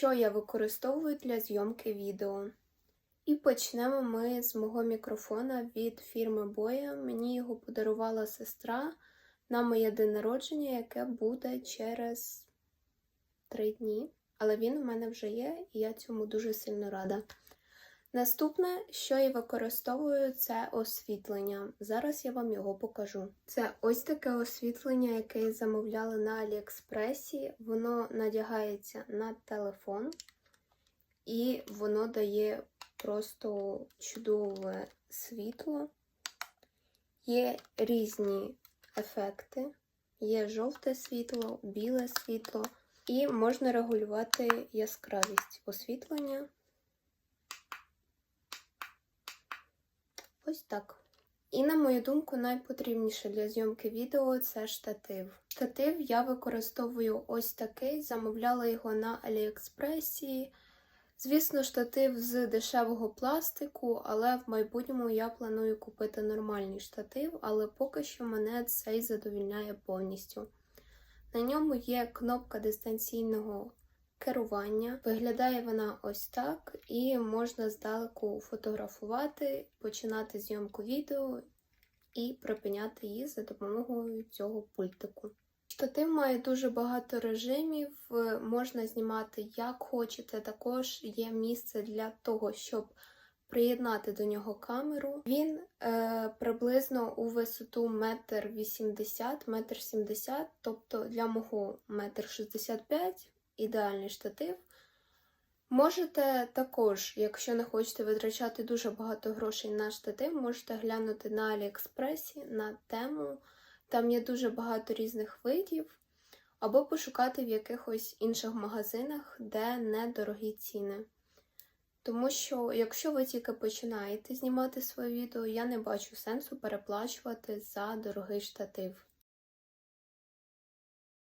що я використовую для зйомки відео. І почнемо ми з мого мікрофона від фірми Боя. Мені його подарувала сестра на моє день народження, яке буде через три дні. Але він у мене вже є, і я цьому дуже сильно рада. Наступне, що я використовую, це освітлення. Зараз я вам його покажу. Це ось таке освітлення, яке я замовляла на Аліекспресі. Воно надягається на телефон, і воно дає просто чудове світло. Є різні ефекти. Є жовте світло, біле світло, і можна регулювати яскравість освітлення. Ось так. І, на мою думку, найпотрібніше для зйомки відео це штатив. Штатив я використовую ось такий, замовляла його на Аліекспресі. Звісно, штатив з дешевого пластику, але в майбутньому я планую купити нормальний штатив, але поки що мене цей задовільняє повністю. На ньому є кнопка дистанційного керування. Виглядає вона ось так, і можна здалеку фотографувати, починати зйомку відео і припиняти її за допомогою цього пультику. Штатив має дуже багато режимів, е, можна знімати як хочете. Також є місце для того, щоб приєднати до нього камеру. Він е, приблизно у висоту 1,80 м, 1,70 м, тобто для мого 1,65 м ідеальний штатив. Можете також, якщо не хочете витрачати дуже багато грошей на штатив, можете глянути на Аліекспресі на тему. Там є дуже багато різних видів, або пошукати в якихось інших магазинах, де недорогі ціни. Тому що, якщо ви тільки починаєте знімати своє відео, я не бачу сенсу переплачувати за дорогий штатив.